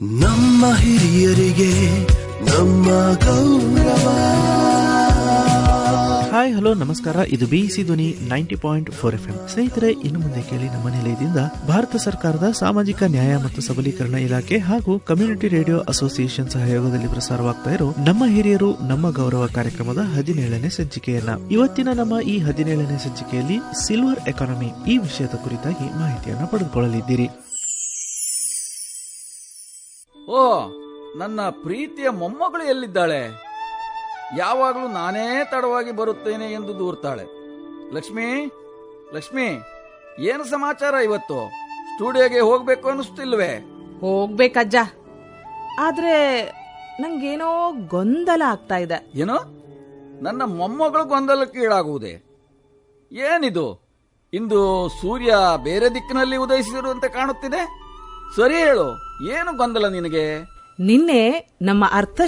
ನಮ್ಮ ಹಿರಿಯರಿಗೆ ನಮ್ಮ ಗೌರವ. ಹಾಯ್, ಹಲೋ, ನಮಸ್ಕಾರ. ಇದು BEC Dhwani ninety point four F M ಸ್ನೇಹಿತರೆ, ಇನ್ನು ಮುಂದೆ ಕೇಳಿ ನಮ್ಮ ನಿಲಯದಿಂದ ಭಾರತ ಸರ್ಕಾರದ ಸಾಮಾಜಿಕ ನ್ಯಾಯ ಮತ್ತು ಸಬಲೀಕರಣ ಇಲಾಖೆ ಹಾಗೂ ಕಮ್ಯುನಿಟಿ ರೇಡಿಯೋ ಅಸೋಸಿಯೇಷನ್ ಸಹಯೋಗದಲ್ಲಿ ಪ್ರಸಾರವಾಗ್ತಾ ಇರೋ ನಮ್ಮ ಹಿರಿಯರು ನಮ್ಮ ಗೌರವ ಕಾರ್ಯಕ್ರಮದ ಹದಿನೇಳನೇ ಸಂಚಿಕೆಯನ್ನ ಇವತ್ತಿನ ನಮ್ಮ ಈ ಹದಿನೇಳನೇ ಸಂಚಿಕೆಯಲ್ಲಿ ಸಿಲ್ವರ್ ಎಕಾನಮಿ ಈ ವಿಷಯದ ಕುರಿತಾಗಿ ಮಾಹಿತಿಯನ್ನ ಪಡೆದುಕೊಳ್ಳಲಿದ್ದೀರಿ. ಓ ನನ್ನ ಪ್ರೀತಿಯ ಮೊಮ್ಮಗಳು ಎಲ್ಲಿದ್ದಾಳೆ? ಯಾವಾಗಲೂ ನಾನೇ ತಡವಾಗಿ ಬರುತ್ತೇನೆ ಎಂದು ದೂರ್ತಾಳೆ. ಲಕ್ಷ್ಮಿ ಲಕ್ಷ್ಮಿ ಏನು ಸಮಾಚಾರ ಇವತ್ತು? ಸ್ಟುಡಿಯೋಗೆ ಹೋಗ್ಬೇಕು ಅನಿಸ್ತಿಲ್ವೇ ಹೋಗ್ಬೇಕಜ್ಜ. ಆದ್ರೆ ನಂಗೇನೋ ಗೊಂದಲ ಆಗ್ತಾ ಇದೆ. ಏನು? ನನ್ನ ಮೊಮ್ಮಗಳು ಗೊಂದಲಕ್ಕೀಡಾಗುವುದೇ ಏನಿದು? ಇಂದು ಸೂರ್ಯ ಬೇರೆ ದಿಕ್ಕಿನಲ್ಲಿ ಉದಯಿಸಿರುವಂತೆ ಕಾಣುತ್ತಿದೆ? ಸರಿ ಹೇಳು. ಏನು ಗೊಂದಲ ನಿನಗೆ? ನಿನ್ನೆ ನಮ್ಮ ಅರ್ಥ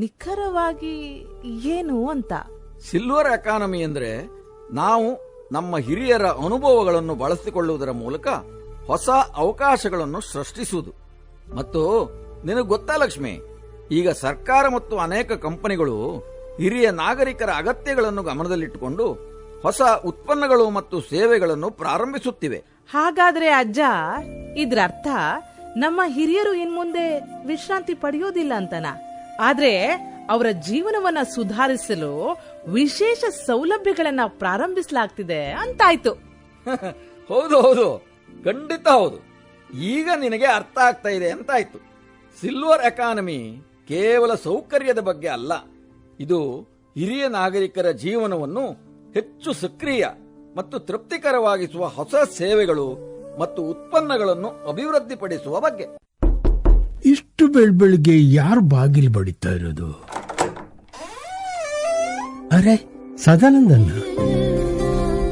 ನಿಖರವಾಗಿ ಏನು ಅಂತ? ಸಿಲ್ವರ್ ಎಕಾನಮಿ ಅಂದ್ರೆ ನಾವು ನಮ್ಮ ಹಿರಿಯರ ಅನುಭವಗಳನ್ನು ಬಳಸಿಕೊಳ್ಳುವುದರ ಮೂಲಕ ಹೊಸ ಅವಕಾಶಗಳನ್ನು ಸೃಷ್ಟಿಸುವುದು. ಮತ್ತು ನಿನಗೆ ಗೊತ್ತಾ ಲಕ್ಷ್ಮಿ ಈಗ ಸರ್ಕಾರ ಮತ್ತು ಅನೇಕ ಕಂಪನಿಗಳು ಹಿರಿಯ ನಾಗರಿಕರ ಅಗತ್ಯಗಳನ್ನು ಗಮನದಲ್ಲಿಟ್ಟುಕೊಂಡು ಹೊಸ ಉತ್ಪನ್ನಗಳು ಮತ್ತು ಸೇವೆಗಳನ್ನು ಪ್ರಾರಂಭಿಸುತ್ತಿವೆ. ಹಾಗಾದ್ರೆ ಅಜ್ಜ ಇದ್ರ ಅರ್ಥ ನಮ್ಮ ಹಿರಿಯರು ಇನ್ಮುಂದೆ ವಿಶ್ರಾಂತಿ ಪಡೆಯೋದಿಲ್ಲ ಅಂತನ? ಆದ್ರೆ ಅವರ ಜೀವನವನ್ನ ಸುಧಾರಿಸಲು ವಿಶೇಷ ಸೌಲಭ್ಯಗಳನ್ನ ಪ್ರಾರಂಭಿಸಲಾಗ್ತಿದೆ ಅಂತಾಯ್ತು. ಹೌದು ಹೌದು. ಖಂಡಿತ ಹೌದು. ಈಗ ನಿನಗೆ ಅರ್ಥ ಆಗ್ತಾ ಇದೆ ಅಂತಾಯ್ತು. ಸಿಲ್ವರ್ ಎಕಾನಮಿ ಕೇವಲ ಸೌಕರ್ಯದ ಬಗ್ಗೆ ಅಲ್ಲ. ಇದು ಹಿರಿಯ ನಾಗರಿಕರ ಜೀವನವನ್ನು ಹೆಚ್ಚು ಸಕ್ರಿಯ ಮತ್ತು ತೃಪ್ತಿಕರವಾಗಿಸುವ ಹೊಸ ಸೇವೆಗಳು ಮತ್ತು ಉತ್ಪನ್ನಗಳನ್ನು ಅಭಿವೃದ್ಧಿಪಡಿಸುವ ಬಗ್ಗೆ. ಇಷ್ಟು ಬೆಳ್ಬೆಳಿಗ್ಗೆ ಯಾರು ಬಾಗಿಲು ಬಡಿತಾ ಇರೋದು? ಅರೆ ಸದಾನಂದನ್ನ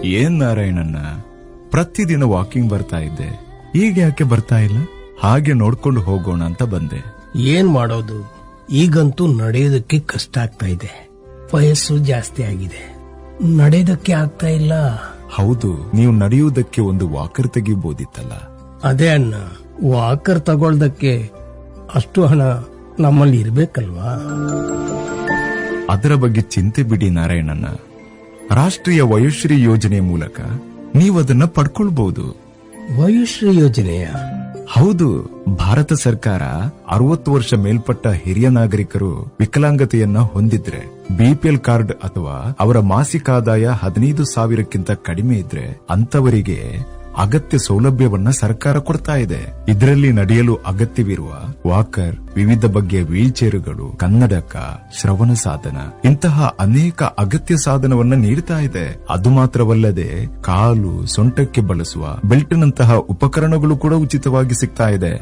ಏನ್ ನಾರಾಯಣನ್ನ ಪ್ರತಿದಿನ ವಾಕಿಂಗ್ ಬರ್ತಾ ಇದ್ದೆ. ಈಗ ಯಾಕೆ ಬರ್ತಾ ಇಲ್ಲ? ಹಾಗೆ ನೋಡ್ಕೊಂಡು ಹೋಗೋಣ ಅಂತ ಬಂದೆ. ಏನ್ ಮಾಡೋದು? ಈಗಂತೂ ನಡೆಯೋದಕ್ಕೆ ಕಷ್ಟ ಆಗ್ತಾ ಇದೆ. ವಯಸ್ಸು ಜಾಸ್ತಿ ಆಗಿದೆ. ನಡೆಯೋದಕ್ಕೆ ಆಗ್ತಾ ಇಲ್ಲ. ಹೌದು ನೀವು ನಡೆಯುವುದಕ್ಕೆ ಒಂದು ವಾಕರ್ ತೆಗಿಬೋದಿತ್ತಲ್ಲ. ಅದೇ ಅಣ್ಣ ವಾಕರ್ ತಗೊಳ್ದಕ್ಕೆ ಅಷ್ಟು ಹಣ ನಮ್ಮಲ್ಲಿ ಇರಬೇಕಲ್ವಾ? ಅದರ ಬಗ್ಗೆ ಚಿಂತೆ ಬಿಡಿ ನಾರಾಯಣನ ರಾಷ್ಟ್ರೀಯ ವಯೋಶ್ರೀ ಯೋಜನೆ ಮೂಲಕ ನೀವು ಅದನ್ನ ಪಡ್ಕೊಳ್ಬಹುದು ವಯೋಶ್ರೀ ಯೋಜನೆಯ? ಹೌದು ಭಾರತ ಸರ್ಕಾರ ಅರವತ್ತು ವರ್ಷ ಮೇಲ್ಪಟ್ಟ ಹಿರಿಯ ನಾಗರಿಕರು ವಿಕಲಾಂಗತೆಯನ್ನ ಹೊಂದಿದ್ರೆ ಬಿಪಿಎಲ್ ಕಾರ್ಡ್ ಅಥವಾ ಅವರ ಮಾಸಿಕ ಆದಾಯ ಹದಿನೈದು ಸಾವಿರಕ್ಕಿಂತ ಕಡಿಮೆ ಇದ್ರೆ ಅಂತವರಿಗೆ ಅಗತ್ಯ ಸೌಲಭ್ಯವನ್ನ ಸರ್ಕಾರ ಕೊಡ್ತಾ ಇದೆ. ಇದರಲ್ಲಿ ನಡೆಯಲು ಅಗತ್ಯವಿರುವ ವಾಕರ್ ವಿವಿಧ ಬಗೆಯ ವೀಲ್ಚೇರುಗಳು ಕನ್ನಡಕ ಶ್ರವಣ ಸಾಧನ ಇಂತಹ ಅನೇಕ ಅಗತ್ಯ ಸಾಧನವನ್ನ ನೀಡ್ತಾ ಇದೆ. ಅದು ಮಾತ್ರವಲ್ಲದೆ ಕಾಲು ಸೊಂಟಕ್ಕೆ ಬಳಸುವ ಬೆಲ್ಟ್ ನಂತಹ ಉಪಕರಣಗಳು ಕೂಡ ಉಚಿತವಾಗಿ ಸಿಗ್ತಾ ಇದೆ.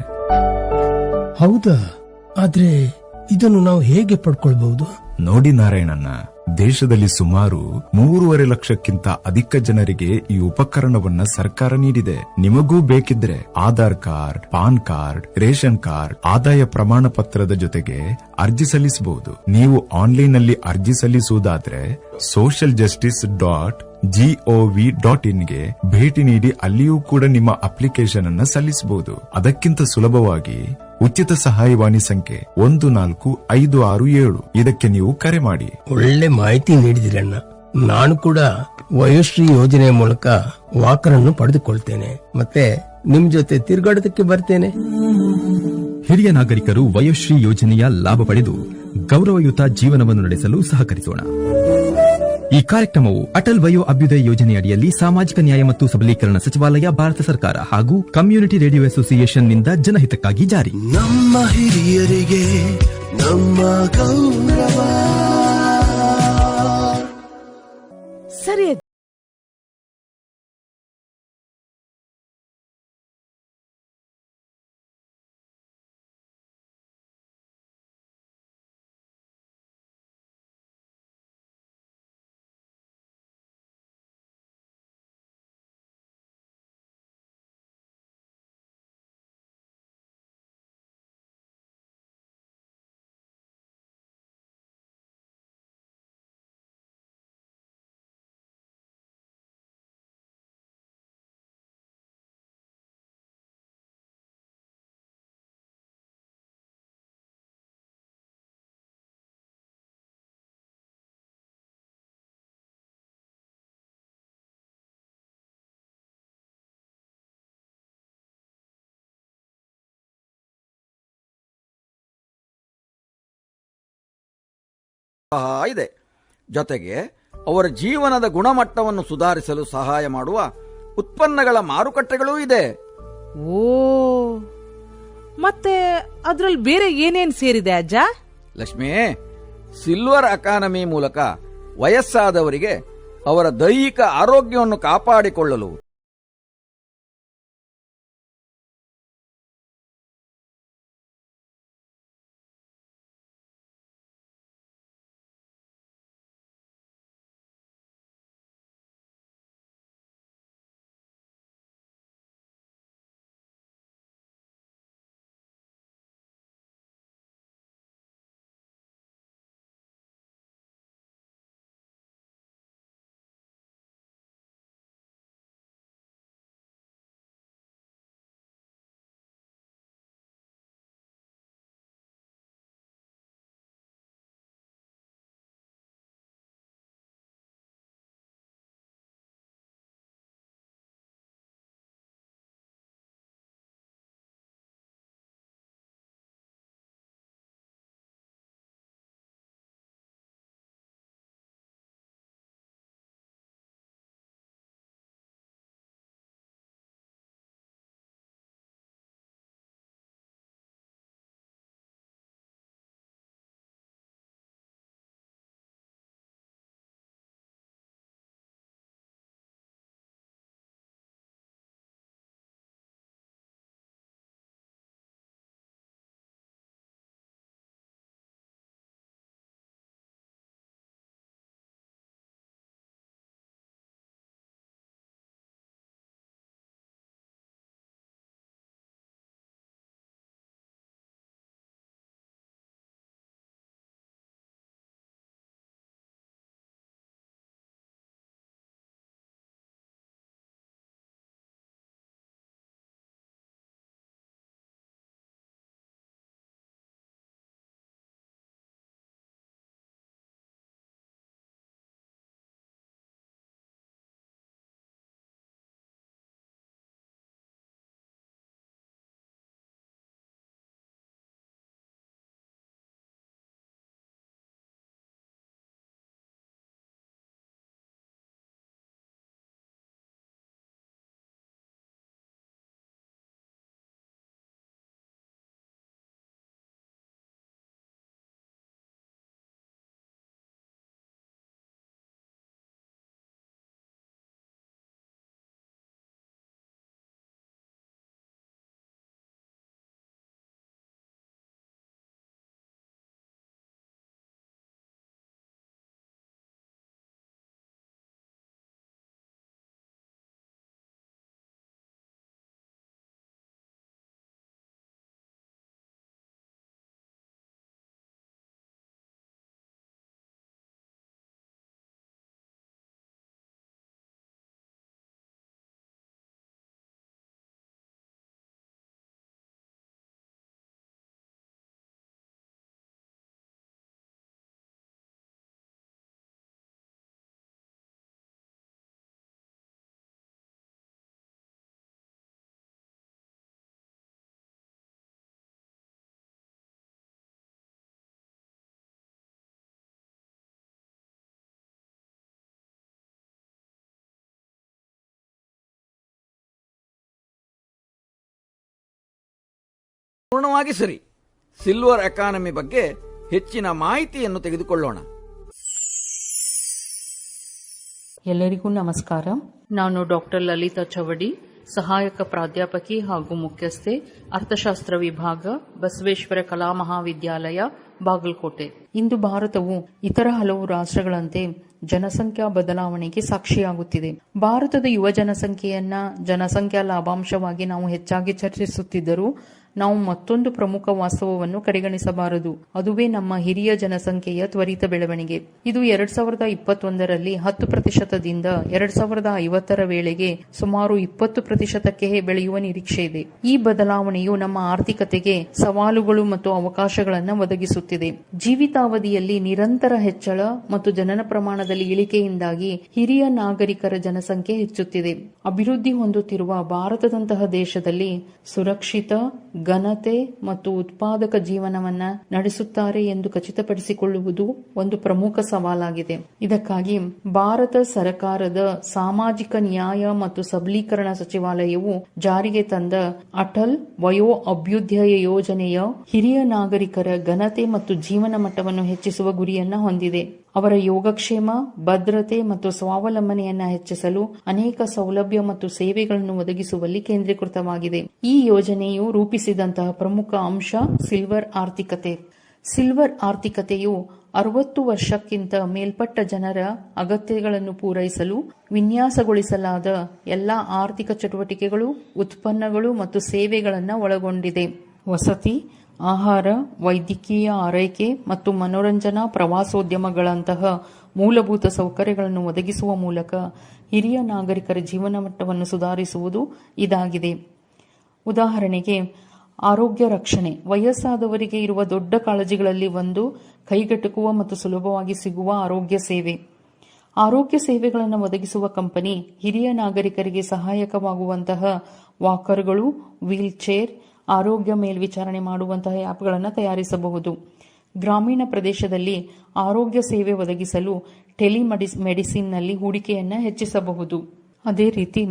ಹೌದಾ? ಆದ್ರೆ ಇದನ್ನು ನಾವು ಹೇಗೆ ಪಡ್ಕೊಳ್ಬಹುದು? ನೋಡಿ ನಾರಾಯಣನ್ನ ದೇಶದಲ್ಲಿ ಸುಮಾರು ಮೂರುವರೆ ಲಕ್ಷಕ್ಕಿಂತ ಅಧಿಕ ಜನರಿಗೆ ಈ ಉಪಕರಣವನ್ನ ಸರ್ಕಾರ ನೀಡಿದೆ. ನಿಮಗೂ ಬೇಕಿದ್ರೆ Aadhaar card, PAN card, ration card, ಆದಾಯ ಪ್ರಮಾಣ ಪತ್ರದ ಜೊತೆಗೆ ಅರ್ಜಿ ಸಲ್ಲಿಸಬಹುದು. ನೀವು ಆನ್ಲೈನ್ನಲ್ಲಿ ಅರ್ಜಿ ಸಲ್ಲಿಸುವುದಾದ್ರೆ social justice dot G O V dot ಇನ್ಗೆ ಭೇಟಿ ನೀಡಿ ಅಲ್ಲಿಯೂ ಕೂಡ ನಿಮ್ಮ ಅಪ್ಲಿಕೇಶನ್ ಅನ್ನ ಸಲ್ಲಿಸಬಹುದು. ಅದಕ್ಕಿಂತ ಸುಲಭವಾಗಿ ಉಚಿತ ಸಹಾಯವಾಣಿ ಸಂಖ್ಯೆ ಒಂದು ನಾಲ್ಕು ಐದು ಆರು ಏಳು. ಇದಕ್ಕೆ ನೀವು ಕರೆ ಮಾಡಿ. ಒಳ್ಳೆ ಮಾಹಿತಿ ನೀಡಿದಿರಣ್ಣ ನಾನು ಕೂಡ ವಯೋಶ್ರೀ ಯೋಜನೆ ಮೂಲಕ ವಾಕರನ್ನು ಪಡೆದುಕೊಳ್ತೇನೆ. ಮತ್ತೆ ನಿಮ್ ಜೊತೆ ತಿರುಗಾಡೋದಕ್ಕೆ ಬರ್ತೇನೆ. ಹಿರಿಯ ನಾಗರಿಕರು ವಯೋಶ್ರೀ ಯೋಜನೆಯ ಲಾಭ ಪಡೆದು ಗೌರವಯುತ ಜೀವನವನ್ನು ನಡೆಸಲು ಸಹಕರಿಸೋಣ. ಈ ಕಾರ್ಯಕ್ರಮವು ಅಟಲ್ ವಯೋ ಅಭ್ಯುದಯ ಯೋಜನೆಯಡಿಯಲ್ಲಿ ಸಾಮಾಜಿಕ ನ್ಯಾಯ ಮತ್ತು ಸಬಲೀಕರಣ ಸಚಿವಾಲಯ ಭಾರತ ಸರ್ಕಾರ ಹಾಗೂ ಕಮ್ಯುನಿಟಿ ರೇಡಿಯೋ ಅಸೋಸಿಯೇಷನ್ನಿಂದ ಜನಹಿತಕ್ಕಾಗಿ ಜಾರಿ. ನಮ್ಮ ಹಿರಿಯರಿಗೆ ನಮ್ಮ ಗೌರವ. ಸರಿ ಇದೆ. ಜೊತೆಗೆ ಅವರ ಜೀವನದ ಗುಣಮಟ್ಟವನ್ನು ಸುಧಾರಿಸಲು ಸಹಾಯ ಮಾಡುವ ಉತ್ಪನ್ನಗಳ ಮಾರುಕಟ್ಟೆಗಳೂ ಇದೆ. ಓ ಮತ್ತೆ ಅದ್ರಲ್ಲಿ ಬೇರೆ ಏನೇನು ಸೇರಿದೆ ಅಜ್ಜ? ಲಕ್ಷ್ಮಿ ಸಿಲ್ವರ್ ಅಕಾನಮಿ ಮೂಲಕ ವಯಸ್ಸಾದವರಿಗೆ ಅವರ ದೈಹಿಕ ಆರೋಗ್ಯವನ್ನು ಕಾಪಾಡಿಕೊಳ್ಳಲು ಪೂರ್ಣವಾಗಿ ಸರಿ. ಸಿಲ್ವರ್ ಎಕಾನಮಿ ಬಗ್ಗೆ ಹೆಚ್ಚಿನ ಮಾಹಿತಿಯನ್ನು ತೆಗೆದುಕೊಳ್ಳೋಣ. ಎಲ್ಲರಿಗೂ ನಮಸ್ಕಾರ. ನಾನು ಡಾಕ್ಟರ್ ಲಲಿತಾ ಚವಡಿ ಸಹಾಯಕ ಪ್ರಾಧ್ಯಾಪಕಿ ಹಾಗೂ ಮುಖ್ಯಸ್ಥೆ ಅರ್ಥಶಾಸ್ತ್ರ ವಿಭಾಗ ಬಸವೇಶ್ವರ ಕಲಾ ಮಹಾವಿದ್ಯಾಲಯ ಬಾಗಲಕೋಟೆ. ಇಂದು ಭಾರತವು ಇತರ ಹಲವು ರಾಷ್ಟ್ರಗಳಂತೆ ಜನಸಂಖ್ಯಾ ಬದಲಾವಣೆಗೆ ಸಾಕ್ಷಿಯಾಗುತ್ತಿದೆ. ಭಾರತದ ಯುವ ಜನಸಂಖ್ಯೆಯನ್ನ ಜನಸಂಖ್ಯಾ ಲಾಭಾಂಶವಾಗಿ ನಾವು ಹೆಚ್ಚಾಗಿ ಚರ್ಚಿಸುತ್ತಿದ್ದರೂ ನಾವು ಮತ್ತೊಂದು ಪ್ರಮುಖ ವಾಸ್ತವವನ್ನು ಕಡೆಗಣಿಸಬಾರದು. ಅದುವೇ ನಮ್ಮ ಹಿರಿಯ ಜನಸಂಖ್ಯೆಯ ತ್ವರಿತ ಬೆಳವಣಿಗೆ. ಇದು ಎರಡ್ ಸಾವಿರದ ಇಪ್ಪತ್ತೊಂದರಲ್ಲಿ ಹತ್ತು ಪ್ರತಿಶತದಿಂದ ಎರಡ್ ಸಾವಿರದ ಐವತ್ತರ ವೇಳೆಗೆ ಸುಮಾರು ಇಪ್ಪತ್ತು ಪ್ರತಿಶತಕ್ಕೆ ಬೆಳೆಯುವ ನಿರೀಕ್ಷೆ ಇದೆ. ಈ ಬದಲಾವಣೆಯು ನಮ್ಮ ಆರ್ಥಿಕತೆಗೆ ಸವಾಲುಗಳು ಮತ್ತು ಅವಕಾಶಗಳನ್ನು ಒದಗಿಸುತ್ತಿದೆ. ಜೀವಿತಾವಧಿಯಲ್ಲಿ ನಿರಂತರ ಹೆಚ್ಚಳ ಮತ್ತು ಜನನ ಪ್ರಮಾಣದಲ್ಲಿ ಇಳಿಕೆಯಿಂದಾಗಿ ಹಿರಿಯ ನಾಗರಿಕರ ಜನಸಂಖ್ಯೆ ಹೆಚ್ಚುತ್ತಿದೆ. ಅಭಿವೃದ್ಧಿ ಹೊಂದುತ್ತಿರುವ ಭಾರತದಂತಹ ದೇಶದಲ್ಲಿ ಸುರಕ್ಷಿತ ಘನತೆ ಮತ್ತು ಉತ್ಪಾದಕ ಜೀವನವನ್ನ ನಡೆಸುತ್ತಾರೆ ಎಂದು ಖಚಿತಪಡಿಸಿಕೊಳ್ಳುವುದು ಒಂದು ಪ್ರಮುಖ ಸವಾಲಾಗಿದೆ. ಇದಕ್ಕಾಗಿ ಭಾರತ ಸರ್ಕಾರದ ಸಾಮಾಜಿಕ ನ್ಯಾಯ ಮತ್ತು ಸಬಲೀಕರಣ ಸಚಿವಾಲಯವು ಜಾರಿಗೆ ತಂದ ಅಟಲ್ ವಯೋ ಅಭ್ಯುದಯ ಯೋಜನೆಯ ಹಿರಿಯ ನಾಗರಿಕರ ಘನತೆ ಮತ್ತು ಜೀವನ ಮಟ್ಟವನ್ನು ಹೆಚ್ಚಿಸುವ ಗುರಿಯನ್ನ ಹೊಂದಿದೆ. ಅವರ ಯೋಗಕ್ಷೇಮ, ಭದ್ರತೆ ಮತ್ತು ಸ್ವಾವಲಂಬನೆಯನ್ನ ಹೆಚ್ಚಿಸಲು ಅನೇಕ ಸೌಲಭ್ಯ ಮತ್ತು ಸೇವೆಗಳನ್ನು ಒದಗಿಸುವಲ್ಲಿ ಕೇಂದ್ರೀಕೃತವಾಗಿದೆ. ಈ ಯೋಜನೆಯು ರೂಪಿಸಿದಂತಹ ಪ್ರಮುಖ ಅಂಶ ಸಿಲ್ವರ್ ಆರ್ಥಿಕತೆ. ಸಿಲ್ವರ್ ಆರ್ಥಿಕತೆಯು ಅರವತ್ತು ವರ್ಷಕ್ಕಿಂತ ಮೇಲ್ಪಟ್ಟ ಜನರ ಅಗತ್ಯಗಳನ್ನು ಪೂರೈಸಲು ವಿನ್ಯಾಸಗೊಳಿಸಲಾದ ಎಲ್ಲಾ ಆರ್ಥಿಕ ಚಟುವಟಿಕೆಗಳು, ಉತ್ಪನ್ನಗಳು ಮತ್ತು ಸೇವೆಗಳನ್ನು ಒಳಗೊಂಡಿದೆ. ವಸತಿ ಆಹಾರ, ವೈದ್ಯಕೀಯ ಆರೈಕೆ ಮತ್ತು ಮನೋರಂಜನಾ ಪ್ರವಾಸೋದ್ಯಮಗಳಂತಹ ಮೂಲಭೂತ ಸೌಕರ್ಯಗಳನ್ನು ಒದಗಿಸುವ ಮೂಲಕ ಹಿರಿಯ ನಾಗರಿಕರ ಜೀವನ ಮಟ್ಟವನ್ನು ಸುಧಾರಿಸುವುದು ಇದಾಗಿದೆ. ಉದಾಹರಣೆಗೆ, ಆರೋಗ್ಯ ರಕ್ಷಣೆ. ವಯಸ್ಸಾದವರಿಗೆ ಇರುವ ದೊಡ್ಡ ಕಾಳಜಿಗಳಲ್ಲಿ ಒಂದು ಕೈಗೆಟುಕುವ ಮತ್ತು ಸುಲಭವಾಗಿ ಸಿಗುವ ಆರೋಗ್ಯ ಸೇವೆ. ಆರೋಗ್ಯ ಸೇವೆಗಳನ್ನು ಒದಗಿಸುವ ಕಂಪನಿ ಹಿರಿಯ ನಾಗರಿಕರಿಗೆ ಸಹಾಯಕವಾಗುವಂತಹ ವಾಕರ್ಗಳು ವೀಲ್ ಚೇರ್ ಆರೋಗ್ಯ ಮೇಲ್ವಿಚಾರಣೆ ಮಾಡುವಂತಹ ಆ್ಯಪ್ಗಳನ್ನು ತಯಾರಿಸಬಹುದು. ಗ್ರಾಮೀಣ ಪ್ರದೇಶದಲ್ಲಿ ಆರೋಗ್ಯ ಸೇವೆ ಒದಗಿಸಲು ಟೆಲಿಮೆಡಿಸ್, ಮೆಡಿಸಿನ್ನಲ್ಲಿ ಹೂಡಿಕೆಯನ್ನು ಹೆಚ್ಚಿಸಬಹುದು. ಅದೇ ರೀತಿ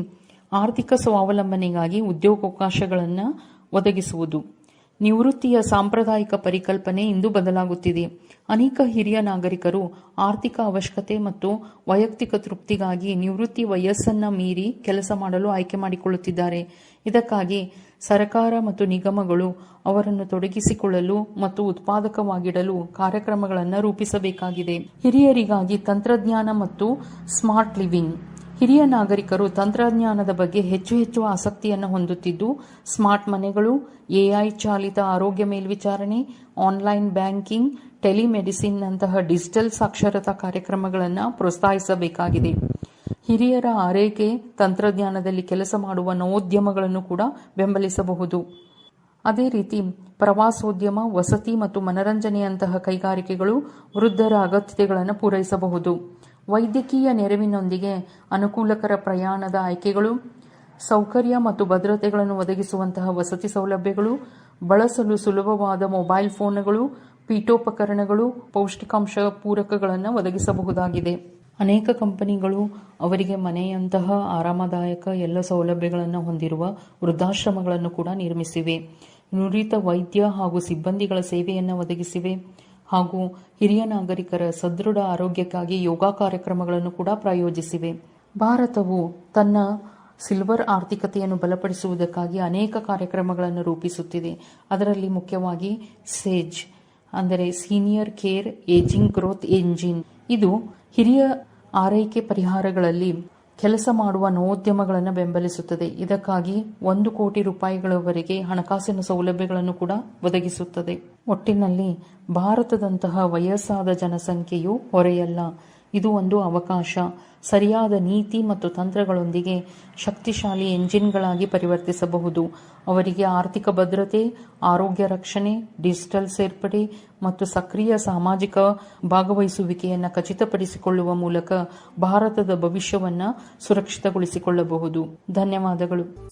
ಆರ್ಥಿಕ ಸ್ವಾವಲಂಬನೆಗಾಗಿ ಉದ್ಯೋಗಾವಕಾಶಗಳನ್ನು ಒದಗಿಸುವುದು. ನಿವೃತ್ತಿಯ ಸಾಂಪ್ರದಾಯಿಕ ಪರಿಕಲ್ಪನೆ ಇಂದು ಬದಲಾಗುತ್ತಿದೆ. ಅನೇಕ ಹಿರಿಯ ನಾಗರಿಕರು ಆರ್ಥಿಕ ಅವಶ್ಯಕತೆ ಮತ್ತು ವೈಯಕ್ತಿಕ ತೃಪ್ತಿಗಾಗಿ ನಿವೃತ್ತಿ ವಯಸ್ಸನ್ನ ಮೀರಿ ಕೆಲಸ ಮಾಡಲು ಆಯ್ಕೆ ಮಾಡಿಕೊಳ್ಳುತ್ತಿದ್ದಾರೆ. ಇದಕ್ಕಾಗಿ ಸರ್ಕಾರ ಮತ್ತು ನಿಗಮಗಳು ಅವರನ್ನು ತೊಡಗಿಸಿಕೊಳ್ಳಲು ಮತ್ತು ಉತ್ಪಾದಕವಾಗಿಡಲು ಕಾರ್ಯಕ್ರಮಗಳನ್ನು ರೂಪಿಸಬೇಕಾಗಿದೆ. ಹಿರಿಯರಿಗಾಗಿ ತಂತ್ರಜ್ಞಾನ ಮತ್ತು ಸ್ಮಾರ್ಟ್ ಲಿವಿಂಗ್. ಹಿರಿಯ ನಾಗರಿಕರು ತಂತ್ರಜ್ಞಾನದ ಬಗ್ಗೆ ಹೆಚ್ಚು ಹೆಚ್ಚು ಆಸಕ್ತಿಯನ್ನು ಹೊಂದುತ್ತಿದ್ದು, ಸ್ಮಾರ್ಟ್ ಮನೆಗಳು, ಎಐ ಚಾಲಿತ ಆರೋಗ್ಯ ಮೇಲ್ವಿಚಾರಣೆ, ಆನ್ಲೈನ್ ಬ್ಯಾಂಕಿಂಗ್, ಟೆಲಿಮೆಡಿಸಿನ್ ನಂತಹ ಡಿಜಿಟಲ್ ಸಾಕ್ಷರತಾ ಕಾರ್ಯಕ್ರಮಗಳನ್ನು ಪ್ರೋತ್ಸಾಹಿಸಬೇಕಾಗಿದೆ. ಹಿರಿಯರ ಆರೈಕೆ ತಂತ್ರಜ್ಞಾನದಲ್ಲಿ ಕೆಲಸ ಮಾಡುವ ನವೋದ್ಯಮಗಳನ್ನು ಕೂಡ ಬೆಂಬಲಿಸಬಹುದು. ಅದೇ ರೀತಿ ಪ್ರವಾಸೋದ್ಯಮ, ವಸತಿ ಮತ್ತು ಮನರಂಜನೆಯಂತಹ ಕೈಗಾರಿಕೆಗಳು ವೃದ್ಧರ ಅಗತ್ಯತೆಗಳನ್ನು ಪೂರೈಸಬಹುದು. ವೈದ್ಯಕೀಯ ನೆರವಿನೊಂದಿಗೆ ಅನುಕೂಲಕರ ಪ್ರಯಾಣದ ಆಯ್ಕೆಗಳು, ಸೌಕರ್ಯ ಮತ್ತು ಭದ್ರತೆಗಳನ್ನು ಒದಗಿಸುವಂತಹ ವಸತಿ ಸೌಲಭ್ಯಗಳು, ಬಳಸಲು ಸುಲಭವಾದ ಮೊಬೈಲ್ ಫೋನ್ಗಳು, ಪೀಠೋಪಕರಣಗಳು, ಪೌಷ್ಟಿಕಾಂಶ ಪೂರಕಗಳನ್ನು ಒದಗಿಸಬಹುದಾಗಿದೆ. ಅನೇಕ ಕಂಪನಿಗಳು ಅವರಿಗೆ ಮನೆಯಂತಹ ಆರಾಮದಾಯಕ ಎಲ್ಲ ಸೌಲಭ್ಯಗಳನ್ನು ಹೊಂದಿರುವ ವೃದ್ಧಾಶ್ರಮಗಳನ್ನು ಕೂಡ ನಿರ್ಮಿಸಿವೆ. ನುರಿತ ವೈದ್ಯ ಹಾಗೂ ಸಿಬ್ಬಂದಿಗಳ ಸೇವೆಯನ್ನು ಒದಗಿಸಿವೆ. ಹಾಗೂ ಹಿರಿಯ ನಾಗರಿಕರ ಸದೃಢ ಆರೋಗ್ಯಕ್ಕಾಗಿ ಯೋಗ ಕಾರ್ಯಕ್ರಮಗಳನ್ನು ಕೂಡ ಪ್ರಾಯೋಜಿಸಿವೆ. ಭಾರತವು ತನ್ನ ಸಿಲ್ವರ್ ಆರ್ಥಿಕತೆಯನ್ನು ಬಲಪಡಿಸುವುದಕ್ಕಾಗಿ ಅನೇಕ ಕಾರ್ಯಕ್ರಮಗಳನ್ನು ರೂಪಿಸುತ್ತಿದೆ. ಅದರಲ್ಲಿ ಮುಖ್ಯವಾಗಿ ಸೇಜ್, ಅಂದರೆ senior care ageing growth engine. ಇದು ಹಿರಿಯ ಆರೈಕೆ ಪರಿಹಾರಗಳಲ್ಲಿ ಕೆಲಸ ಮಾಡುವ ನವೋದ್ಯಮಗಳನ್ನು ಬೆಂಬಲಿಸುತ್ತದೆ. ಇದಕ್ಕಾಗಿ ಒಂದು ಕೋಟಿ ರೂಪಾಯಿಗಳವರೆಗೆ ಹಣಕಾಸಿನ ಸೌಲಭ್ಯಗಳನ್ನು ಕೂಡ ಒದಗಿಸುತ್ತದೆ. ಒಟ್ಟಿನಲ್ಲಿ ಭಾರತದಂತಹ ವಯಸ್ಸಾದ ಜನಸಂಖ್ಯೆಯು ಹೊರೆಯಲ್ಲ. ಇದು ಒಂದು ಅವಕಾಶ. ಸರಿಯಾದ ನೀತಿ ಮತ್ತು ತಂತ್ರಗಳೊಂದಿಗೆ ಶಕ್ತಿಶಾಲಿ ಎಂಜಿನ್ಗಳಾಗಿ ಪರಿವರ್ತಿಸಬಹುದು. ಅವರಿಗೆ ಆರ್ಥಿಕ ಭದ್ರತೆ, ಆರೋಗ್ಯ ರಕ್ಷಣೆ, ಡಿಜಿಟಲ್ ಸೇರ್ಪಡೆ ಮತ್ತು ಸಕ್ರಿಯ ಸಾಮಾಜಿಕ ಭಾಗವಹಿಸುವಿಕೆಯನ್ನು ಖಚಿತಪಡಿಸಿಕೊಳ್ಳುವ ಮೂಲಕ ಭಾರತದ ಭವಿಷ್ಯವನ್ನು ಸುರಕ್ಷಿತಗೊಳಿಸಿಕೊಳ್ಳಬಹುದು. ಧನ್ಯವಾದಗಳು.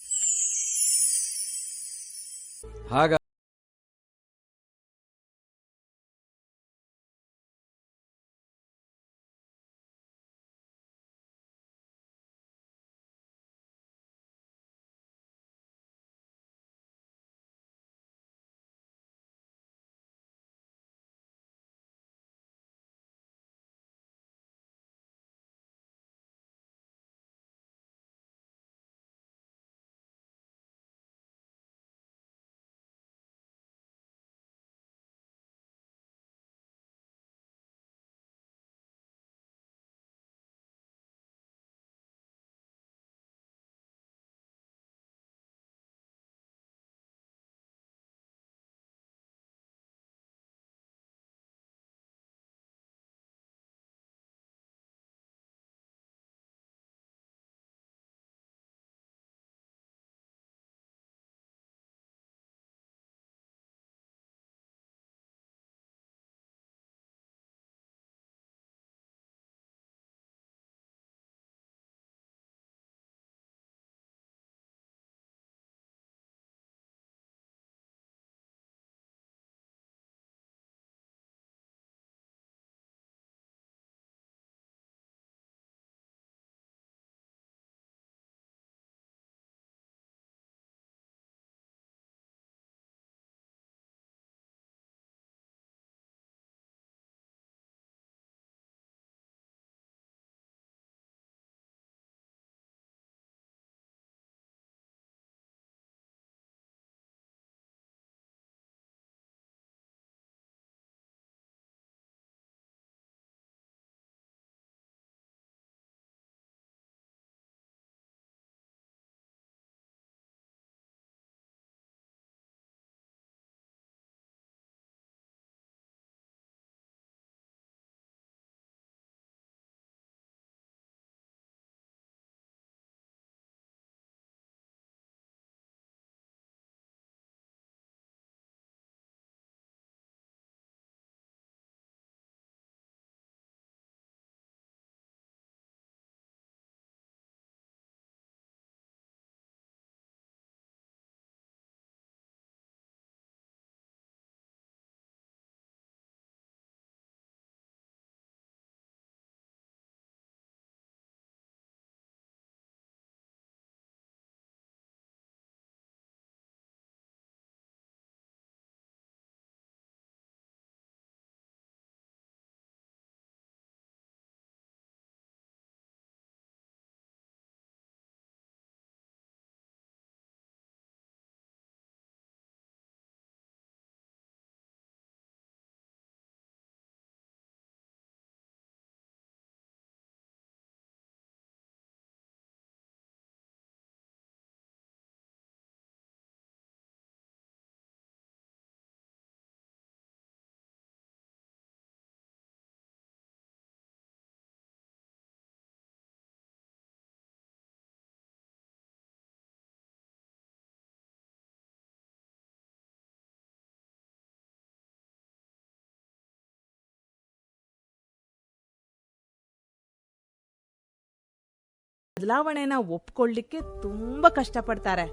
ಬದಲಾವಣೆನ ಒಪ್ಕೊಳ್ಳಿಕ್ಕೆ ತುಂಬಾ ಕಷ್ಟಪಡ್ತಾರೆ.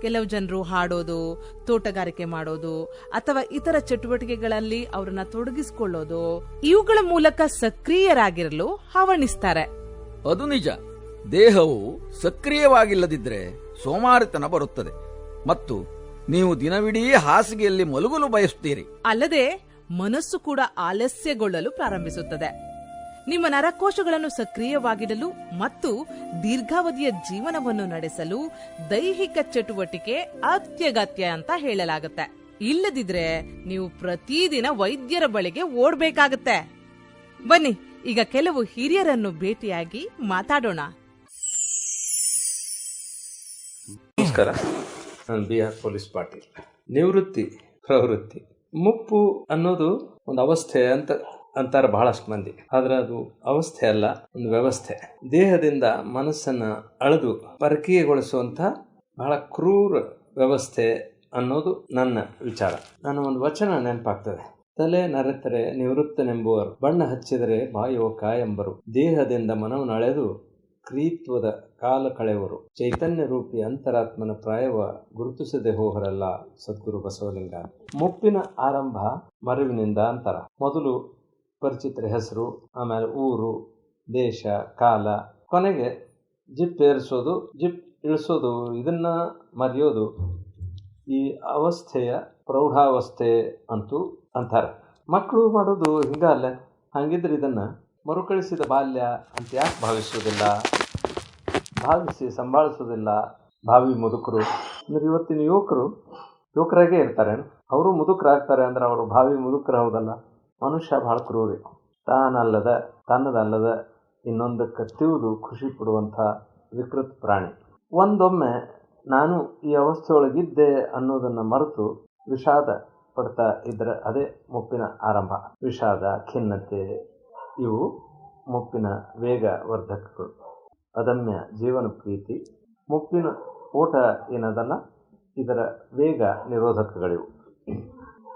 ಕೆಲವು ಜನರು ಹಾಡೋದು ತೋಟಗಾರಿಕೆ ಮಾಡೋದು ಅಥವಾ ಇತರ ಚಟುವಟಿಕೆಗಳಲ್ಲಿ ಅವರನ್ನ ತೊಡಗಿಸಿಕೊಳ್ಳೋದು ಇವುಗಳ ಮೂಲಕ ಸಕ್ರಿಯರಾಗಿರಲು ಹವಣಿಸ್ತಾರೆ ಅದು ನಿಜ. ದೇಹವು ಸಕ್ರಿಯವಾಗಿಲ್ಲದಿದ್ದರೆ ಸೋಮಾರಿತನ ಬರುತ್ತದೆ. ಮತ್ತು ನೀವು ದಿನವಿಡೀ ಹಾಸಿಗೆಯಲ್ಲಿ ಮಲಗಲು ಬಯಸುತ್ತೀರಿ. ಅಲ್ಲದೆ ಮನಸ್ಸು ಕೂಡ ಆಲಸ್ಯಗೊಳ್ಳಲು ಪ್ರಾರಂಭಿಸುತ್ತದೆ. ನಿಮ್ಮ ನರಕೋಶಗಳನ್ನು ಸಕ್ರಿಯವಾಗಿಡಲು ಮತ್ತು ದೀರ್ಘಾವಧಿಯ ಜೀವನವನ್ನು ನಡೆಸಲು ದೈಹಿಕ ಚಟುವಟಿಕೆ ಅತ್ಯಗತ್ಯ ಅಂತ ಹೇಳಲಾಗುತ್ತೆ. ಇಲ್ಲದಿದ್ರೆ ನೀವು ಪ್ರತಿದಿನ ವೈದ್ಯರ ಬಳಿಗೆ ಓಡ್ಬೇಕಾಗತ್ತೆ. ಬನ್ನಿ, ಈಗ ಕೆಲವು ಹಿರಿಯರನ್ನು ಭೇಟಿಯಾಗಿ ಮಾತಾಡೋಣ. ನಮಸ್ಕಾರ. ನಾನು ಬಿ ಪೊಲೀಸ್ ಪಾಟೀಲ್. ನಿವೃತ್ತಿ, ಪ್ರವೃತ್ತಿ. ಮುಪ್ಪು ಅನ್ನೋದು ಒಂದು ಅವಸ್ಥೆ ಅಂತ ಅಂತಾರೆ ಬಹಳಷ್ಟು ಮಂದಿ. ಆದ್ರೆ ಅದು ಅವಸ್ಥೆ ಅಲ್ಲ, ಒಂದು ವ್ಯವಸ್ಥೆ. ದೇಹದಿಂದ ಮನಸ್ಸನ್ನು ಅಳೆದು ಪರಕೀಯಗೊಳಿಸುವಂತ ಬಹಳ ಕ್ರೂರ ವ್ಯವಸ್ಥೆ ಅನ್ನೋದು ನನ್ನ ವಿಚಾರ. ನನ್ನ ಒಂದು ವಚನ ನೆನಪಾಗ್ತದೆ. ತಲೆ ನರೆತರೆ ನಿವೃತ್ತನೆಂಬುವರು, ಬಣ್ಣ ಹಚ್ಚಿದರೆ ಬಾಯುವ ಕಾಯಂಬರು, ದೇಹದಿಂದ ಮನವನ್ನು ಅಳೆದು ಕ್ರೀತ್ವದ ಕಾಲ ಕಳೆವರು. ಚೈತನ್ಯ ರೂಪಿ ಅಂತರಾತ್ಮನ ಪ್ರಾಯವ ಗುರುತಿಸದೆ ಹೋಗರಲ್ಲ ಸದ್ಗುರು ಬಸವಲಿಂಗ. ಮುಪ್ಪಿನ ಆರಂಭ ಮರವಿನಿಂದ ಅಂತರ. ಮೊದಲು ಪರಿಚಿತರ ಹೆಸರು, ಆಮೇಲೆ ಊರು, ದೇಶ, ಕಾಲ. ಕೊನೆಗೆ ಜಿಪ್ ಏರಿಸೋದು, ಜಿಪ್ ಇಳಿಸೋದು, ಇದನ್ನ ಮರೆಯೋದು. ಈ ಅವಸ್ಥೆಯ ಪ್ರೌಢಾವಸ್ಥೆ ಅಂತೂ ಅಂತಾರೆ. ಮಕ್ಕಳು ಮಾಡೋದು ಹಿಂಗಲ್ಲ ಹಂಗಿದ್ರೆ ಇದನ್ನು ಮರುಕಳಿಸಿದ ಬಾಲ್ಯ ಅಂತ ಯಾಕೆ ಭಾವಿಸೋದಿಲ್ಲ ಭಾವಿಸಿ ಸಂಭಾಳಿಸೋದಿಲ್ಲ ಭಾವಿ ಮುದುಕರು. ಅಂದ್ರೆ ಇವತ್ತಿನ ಯುವಕರು, ಯುವಕರಾಗೇ ಇರ್ತಾರೆ. ಅವರು ಮುದುಕರಾಗ್ತಾರೆ ಅಂದ್ರೆ ಅವರು ಭಾವಿ ಮುದುಕರು ಹೌದಲ್ಲ ಮನುಷ್ಯ ಭಾಳ ಕ್ರೂರಿ. ತಾನಲ್ಲದ, ತನ್ನದಲ್ಲದ ಇನ್ನೊಂದಕ್ಕೆ ತಿವಿದು ಖುಷಿ ಪಡುವಂಥ ವಿಕೃತ ಪ್ರಾಣಿ. ಒಂದೊಮ್ಮೆ ನಾನು ಈ ಅವಸ್ಥೆಯೊಳಗಿದ್ದೆ ಅನ್ನೋದನ್ನು ಮರೆತು ವಿಷಾದ ಪಡ್ತಾ ಇದ್ದರೆ ಅದೇ ಮುಪ್ಪಿನ ಆರಂಭ. ವಿಷಾದ, ಖಿನ್ನತೆ ಇವು ಮುಪ್ಪಿನ ವೇಗ ವರ್ಧಕಗಳು ಅದಮ್ಯ ಜೀವನ ಪ್ರೀತಿ, ಮುಪ್ಪಿನ ಓಟ ಏನದಲ್ಲ, ಇದರ ವೇಗ ನಿರೋಧಕಗಳಿವು.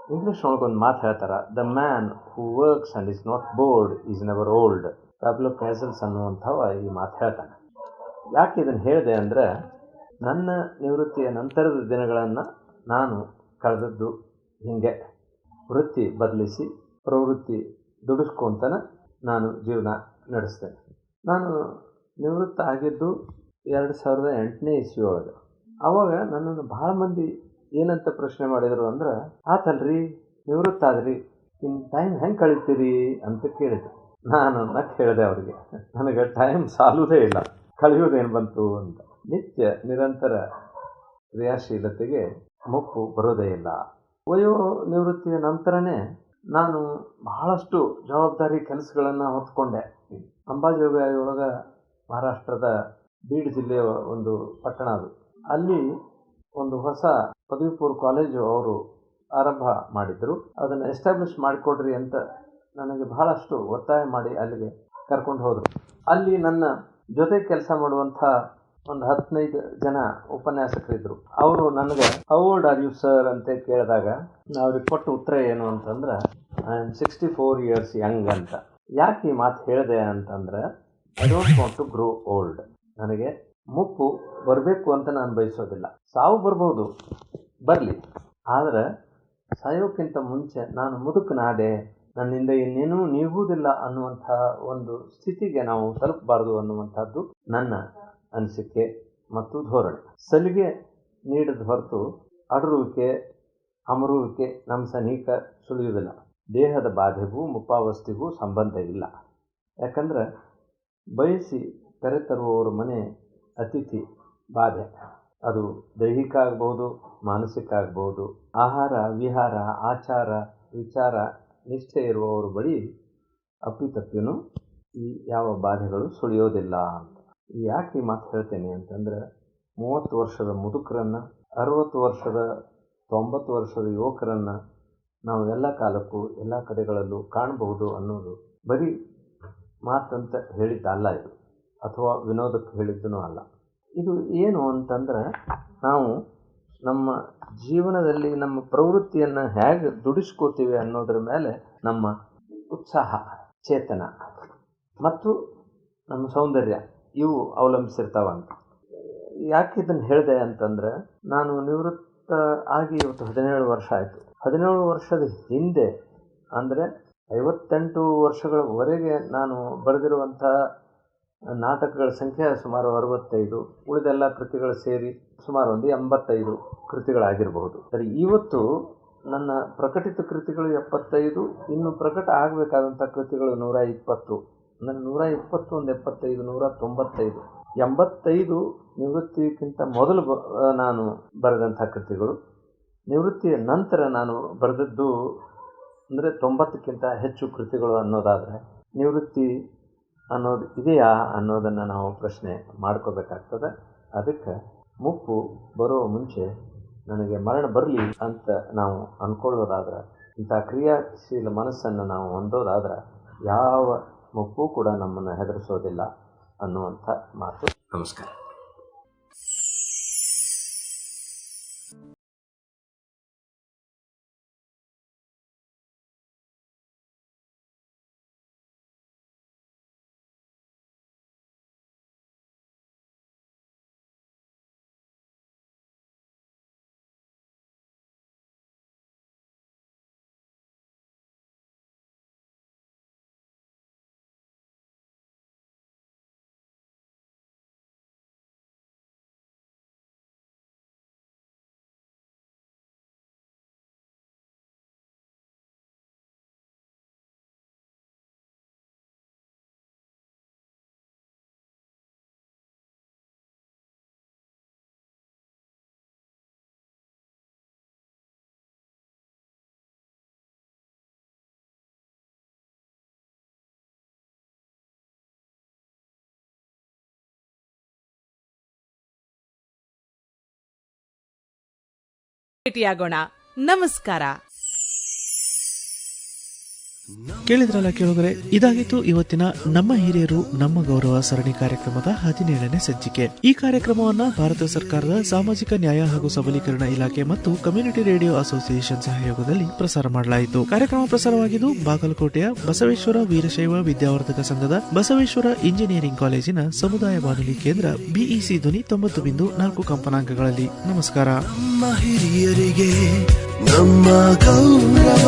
ಇಂಗ್ಲಿಷ್ ಒಳಗೊಂದು ಮಾತು ಹೇಳ್ತಾರ the man who works and is not bored is never old problem Casals ಅನ್ನುವಂಥವ ಈ ಮಾತು ಹೇಳ್ತಾನೆ ಯಾಕೆ ಇದನ್ನು ಹೇಳಿದೆ ಅಂದರೆ, ನನ್ನ ನಿವೃತ್ತಿಯ ನಂತರದ ದಿನಗಳನ್ನು ನಾನು ಕಳೆದದ್ದು ಹಿಂಗೆ. ವೃತ್ತಿ ಬದಲಿಸಿ, ಪ್ರವೃತ್ತಿ ದುಡಿಸ್ಕೊಂತನ ನಾನು ಜೀವನ ನಡೆಸ್ತೇನೆ. ನಾನು ನಿವೃತ್ತ ಆಗಿದ್ದು ಎರಡು ಸಾವಿರದ ಎಂಟನೇ ಇಸ್ವಿ ಒಳಗೆ ಆವಾಗ ನನ್ನನ್ನು ಭಾಳ ಮಂದಿ ಏನಂತ ಪ್ರಶ್ನೆ ಮಾಡಿದರು ಅಂದ್ರೆ, ಆತಲ್ರಿ, ನಿವೃತ್ತ ಆದ್ರಿ. ಇನ್ನು ಟೈಮ್ ಹೆಂಗೆ ಕಳೀತೀರಿ? ಅಂತ ಕೇಳಿದ್ರು. ನಾನು ನಕ್ ಹೇಳಿದೆ ಅವರಿಗೆ. ನನಗೆ ಟೈಮ್ ಸಾಲುವುದೇ ಇಲ್ಲ. ಕಳೆಯೋದೇನು ಬಂತು ಅಂತ. ನಿತ್ಯ ನಿರಂತರ ಕ್ರಿಯಾಶೀಲತೆಗೆ ಮುಪ್ಪು ಬರೋದೇ ಇಲ್ಲ. ವಯೋ ನಿವೃತ್ತಿಯ ನಂತರನೇ ನಾನು ಬಹಳಷ್ಟು ಜವಾಬ್ದಾರಿ ಕೆಲಸಗಳನ್ನು ಹೊತ್ಕೊಂಡೆ. ಅಂಬಾಜೋಗ ಒಳಗೆ ಮಹಾರಾಷ್ಟ್ರದ ಬೀಡ್ ಜಿಲ್ಲೆಯ ಒಂದು ಪಟ್ಟಣ ಅದು. ಅಲ್ಲಿ ಒಂದು ಹೊಸ ಪದವಿ ಪೂರ್ವ ಕಾಲೇಜು ಅವರು ಆರಂಭ ಮಾಡಿದ್ರು. ಅದನ್ನು ಎಸ್ಟಾಬ್ಲಿಷ್ ಮಾಡಿಕೊಡ್ರಿ ಅಂತ ನನಗೆ ಬಹಳಷ್ಟು ಒತ್ತಾಯ ಮಾಡಿ ಅಲ್ಲಿಗೆ ಕರ್ಕೊಂಡು ಹೋದರು. ಅಲ್ಲಿ ನನ್ನ ಜೊತೆ ಕೆಲಸ ಮಾಡುವಂಥ ಒಂದು ಹದಿನೈದು ಜನ ಉಪನ್ಯಾಸಕರಿದ್ದರು ಅವರು ನನಗೆ ಓಲ್ಡ್ ಆರ್ ಯು ಸರ್ ಅಂತ ಕೇಳಿದಾಗ ಅವ್ರಿಗೆ ಕೊಟ್ಟ ಉತ್ತರ ಏನು ಅಂತಂದ್ರೆ I am sixty four years young ಅಂತ. ಯಾಕೆ ಈ ಮಾತು ಹೇಳಿದೆ ಅಂತಂದ್ರೆ I don't want to grow old ನನಗೆ, ಮುಪ್ಪು ಬರಬೇಕು ಅಂತ ನಾನು ಬಯಸೋದಿಲ್ಲ. ಸಾವು ಬರ್ಬೋದು. ಬರಲಿ. ಆದರೆ ಸಾಯೋಕ್ಕಿಂತ ಮುಂಚೆ ನಾನು ಮುದುಕನಾದೆ, ನನ್ನಿಂದ ಇನ್ನೇನೂ ನೀಗುವುದಿಲ್ಲ ಅನ್ನುವಂತಹ ಒಂದು ಸ್ಥಿತಿಗೆ ನಾವು ತಲುಪಬಾರದು ಅನ್ನುವಂಥದ್ದು ನನ್ನ ಅನಿಸಿಕೆ ಮತ್ತು ಧೋರಣೆ. ಸಲಿಗೆ ನೀಡದ ಹೊರತು ಅಡರುವಿಕೆ, ಅಮರುವಿಕೆ ನಮ್ಮ ಸನೀಕ ಸುಳಿಯುವುದಿಲ್ಲ. ದೇಹದ ಬಾಧೆಗೂ ಮುಪ್ಪಾವಸ್ಥೆಗೂ ಸಂಬಂಧ ಇಲ್ಲ. ಯಾಕಂದ್ರೆ ಬಯಸಿ ಕರೆತರುವವರ ಮನೆ ಅತಿಥಿ, ಬಾಧೆ. ಅದು ದೈಹಿಕ ಆಗ್ಬೋದು ಮಾನಸಿಕ ಆಗ್ಬೋದು ಆಹಾರ, ವಿಹಾರ, ಆಚಾರ, ವಿಚಾರ, ನಿಷ್ಠೆ ಇರುವವರು ಬಳಿ ಅಪ್ಪಿತಪ್ಪಿನೂ ಈ ಯಾವ ಬಾಧೆಗಳು ಸುಳಿಯೋದಿಲ್ಲ ಅಂತ. ಯಾಕೆ ಈ ಮಾತು ಹೇಳ್ತೇನೆ ಅಂತಂದ್ರೆ, ಮೂವತ್ತು ವರ್ಷದ ಮುದುಕರನ್ನು, ಅರವತ್ತು ವರ್ಷದ, ತೊಂಬತ್ತು ವರ್ಷದ ಯುವಕರನ್ನು ನಾವು ಎಲ್ಲ ಕಾಲಕ್ಕೂ, ಎಲ್ಲ ಕಡೆಗಳಲ್ಲೂ ಕಾಣಬಹುದು ಅನ್ನೋದು ಬರೀ ಮಾತಂತ ಹೇಳಿದ್ದಲ್ಲ ಇದು. ಅಥವಾ ವಿನೋದಕ್ಕೆ ಹೇಳಿದ್ದನೂ ಅಲ್ಲ. ಇದು ಏನು ಅಂತಂದ್ರೆ ನಾವು ನಮ್ಮ ಜೀವನದಲ್ಲಿ ನಮ್ಮ ಪ್ರವೃತ್ತಿಯನ್ನು ಹೇಗೆ ದುಡಿಸ್ಕೋತೀವಿ ಅನ್ನೋದ್ರ ಮೇಲೆ ನಮ್ಮ ಉತ್ಸಾಹ, ಚೇತನ ಮತ್ತು ನಮ್ಮ ಸೌಂದರ್ಯ ಇವು ಅವಲಂಬಿಸಿರ್ತಾವಂತ ಯಾಕೆ ಇದನ್ನು ಹೇಳಿದೆ ಅಂತಂದ್ರೆ ನಾನು ನಿವೃತ್ತ ಆಗಿ ಇವತ್ತು ಹದಿನೇಳು ವರ್ಷ ಆಯಿತು. ಹದಿನೇಳು ವರ್ಷದ ಹಿಂದೆ ಅಂದರೆ ಐವತ್ತೆಂಟು ವರ್ಷಗಳವರೆಗೆ ನಾನು ಬರೆದಿರುವಂಥ ನಾಟಕಗಳ ಸಂಖ್ಯೆ ಸುಮಾರು ಅರವತ್ತೈದು, ಉಳಿದೆಲ್ಲ ಕೃತಿಗಳು ಸೇರಿ ಸುಮಾರು ಒಂದು ಎಂಬತ್ತೈದು ಕೃತಿಗಳಾಗಿರಬಹುದು. ಸರಿ, ಇವತ್ತು ನನ್ನ ಪ್ರಕಟಿತ ಕೃತಿಗಳು ಎಪ್ಪತ್ತೈದು, ಇನ್ನು ಪ್ರಕಟ ಆಗಬೇಕಾದಂಥ ಕೃತಿಗಳು ನೂರ ಇಪ್ಪತ್ತು. ನನ್ನ ನೂರ ಇಪ್ಪತ್ತು, ಒಂದು ಎಪ್ಪತ್ತೈದು, ನೂರ ತೊಂಬತ್ತೈದು. ಎಂಬತ್ತೈದು ನಿವೃತ್ತಿಗಿಂತ ಮೊದಲು ನಾನು ಬರೆದಂಥ ಕೃತಿಗಳು. ನಿವೃತ್ತಿಯ ನಂತರ ನಾನು ಬರೆದದ್ದು ಅಂದರೆ ತೊಂಬತ್ತಕ್ಕಿಂತ ಹೆಚ್ಚು ಕೃತಿಗಳು ಅನ್ನೋದಾದರೆ, ನಿವೃತ್ತಿ ಅನ್ನೋದು ಇದೆಯಾ ಅನ್ನೋದನ್ನು ನಾವು ಪ್ರಶ್ನೆ ಮಾಡ್ಕೋಬೇಕಾಗ್ತದೆ. ಅದಕ್ಕೆ ಮುಪ್ಪು ಬರೋ ಮುಂಚೆ ನನಗೆ ಮರಣ ಬರಲಿ ಅಂತ ನಾವು ಅಂದ್ಕೊಳ್ಳೋದಾದ್ರೆ ಇಂಥ ಕ್ರಿಯಾಶೀಲ ಮನಸ್ಸನ್ನು ನಾವು ಹೊಂದೋದಾದ್ರೆ ಯಾವ ಮುಪ್ಪು ಕೂಡ ನಮ್ಮನ್ನು ಹೆದರಿಸೋದಿಲ್ಲ ಅನ್ನುವಂಥ ಮಾತು. ನಮಸ್ಕಾರ. ಭೇಟಿಯಾಗೋಣ. ನಮಸ್ಕಾರ. ಕೇಳಿದ್ರಲ್ಲ ಕೇಳಿದ್ರೆ ಇದಾಗಿತ್ತು ಇವತ್ತಿನ ನಮ್ಮ ಹಿರಿಯರು ನಮ್ಮ ಗೌರವ ಸರಣಿ ಕಾರ್ಯಕ್ರಮದ ಹದಿನೇಳನೇ ಸಂಚಿಕೆ ಈ ಕಾರ್ಯಕ್ರಮವನ್ನ ಭಾರತ ಸರ್ಕಾರದ ಸಾಮಾಜಿಕ ನ್ಯಾಯ ಹಾಗೂ ಸಬಲೀಕರಣ ಇಲಾಖೆ ಮತ್ತು ಕಮ್ಯುನಿಟಿ ರೇಡಿಯೋ ಅಸೋಸಿಯೇಷನ್ ಸಹಯೋಗದಲ್ಲಿ ಪ್ರಸಾರ ಮಾಡಲಾಯಿತು. ಕಾರ್ಯಕ್ರಮ ಪ್ರಸಾರವಾಗಿದ್ದು ಬಾಗಲಕೋಟೆಯ ಬಸವೇಶ್ವರ ವೀರಶೈವ ವಿದ್ಯಾವರ್ಧಕ ಸಂಘದ ಬಸವೇಶ್ವರ ಇಂಜಿನಿಯರಿಂಗ್ ಕಾಲೇಜಿನ ಸಮುದಾಯ ಬಾನುಲಿ ಕೇಂದ್ರ ಬಿಇಸಿ ಧ್ವನಿ ತೊಂಬತ್ತು ಬಿಂದು ನಾಲ್ಕು ಕಂಪನಾಂಕಗಳಲ್ಲಿ ನಮಸ್ಕಾರ. ನಮ್ಮ ಹಿರಿಯರಿಗೆ ನಮ್ಮ ಗೌರವ.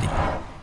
り。